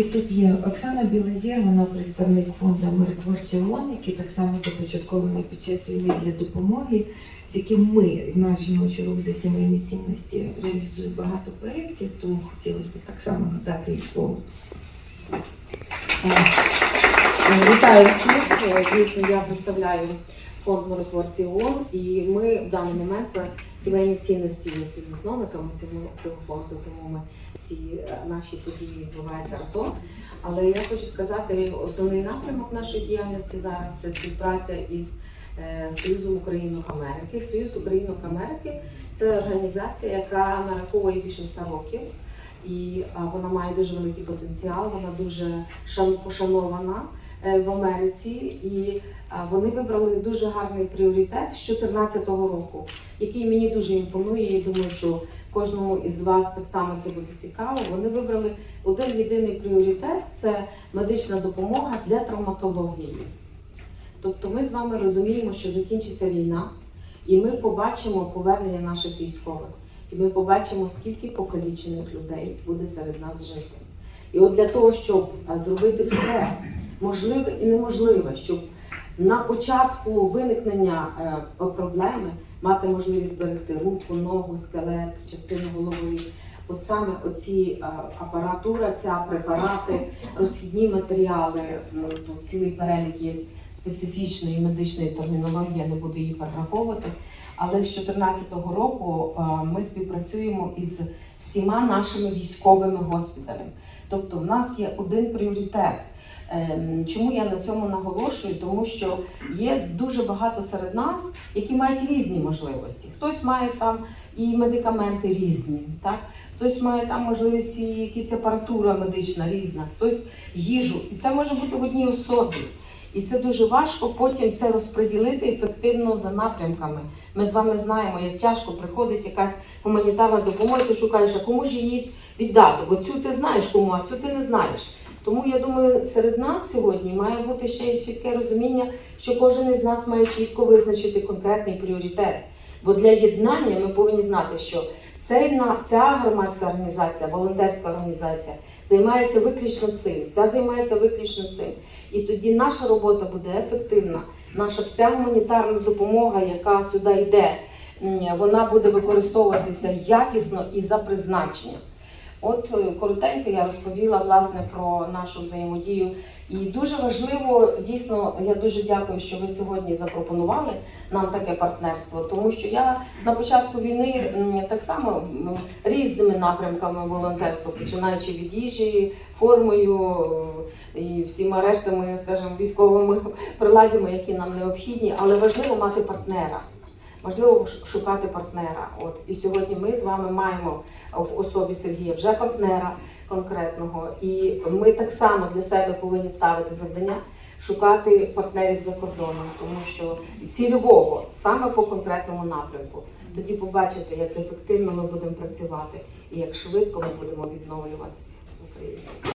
І тут є Оксана Білозір, вона представник фонду миротворці ООН, який так само започаткований під час війни для допомоги, з яким ми, наш жіночий рух за сімейні цінності, реалізує багато проєктів, тому хотілося б так само надати їй слово. Е, Вітаю всіх. Е, Дійсно, я представляю фонд миротворці ООН, і ми в даний момент сімейні цінності є співзасновниками цього, цього фонду, тому ми всі е, наші події відбуваються разом. Але я хочу сказати, основний напрямок нашої діяльності зараз це співпраця із е, Союзом Українок Америки. Союз Українок Америки це організація, яка нараховує більше ста років. І вона має дуже великий потенціал, вона дуже шан- пошанована в Америці, і вони вибрали дуже гарний пріоритет з 2014 року, який мені дуже імпонує. Я думаю, що кожному із вас так само це буде цікаво. Вони вибрали один єдиний пріоритет це медична допомога для травматології. Тобто ми з вами розуміємо, що закінчиться війна, і ми побачимо повернення наших військових. І ми побачимо, скільки покалічених людей буде серед нас жити. І от для того, щоб зробити все можливе і неможливе, щоб на початку виникнення е, проблеми мати можливість зберегти руку, ногу, скелет, частину голови. От саме оці е, апаратура, ця препарати, розхідні матеріали, ну, тут цілий перелік є специфічної медичної термінології, я не буду її перераховувати. Але з 2014 року е, ми співпрацюємо із всіма нашими військовими госпіталями. Тобто, в нас є один пріоритет. Ем, Чому я на цьому наголошую? Тому що є дуже багато серед нас, які мають різні можливості. Хтось має там і медикаменти різні, так? хтось має там можливість і якісь апаратура медична різна, хтось їжу. І це може бути в одній особі. І це дуже важко потім це розподілити ефективно за напрямками. Ми з вами знаємо, як тяжко приходить якась гуманітарна допомога, і ти шукаєш, а кому ж її віддати? Бо цю ти знаєш кому, а цю ти не знаєш. Тому я думаю, серед нас сьогодні має бути ще й чітке розуміння, що кожен із нас має чітко визначити конкретний пріоритет. Бо для єднання ми повинні знати, що цей ця громадська організація, волонтерська організація займається виключно цим. Ця займається виключно цим. І тоді наша робота буде ефективна. Наша вся гуманітарна допомога, яка сюди йде, вона буде використовуватися якісно і за призначенням. От е, коротенько я розповіла власне про нашу взаємодію. І дуже важливо, дійсно, я дуже дякую, що ви сьогодні запропонували нам таке партнерство, тому що я на початку війни так само різними напрямками волонтерства, починаючи від їжі, формою е, і всіма рештами, скажімо, військовими приладдями, які нам необхідні, але важливо мати партнера. Важливо шукати партнера. От і сьогодні ми з вами маємо в особі Сергія вже партнера конкретного, і ми так само для себе повинні ставити завдання шукати партнерів за кордоном, тому що цільового саме по конкретному напрямку. Тоді побачите, як ефективно ми будемо працювати і як швидко ми будемо відновлюватися в Україні.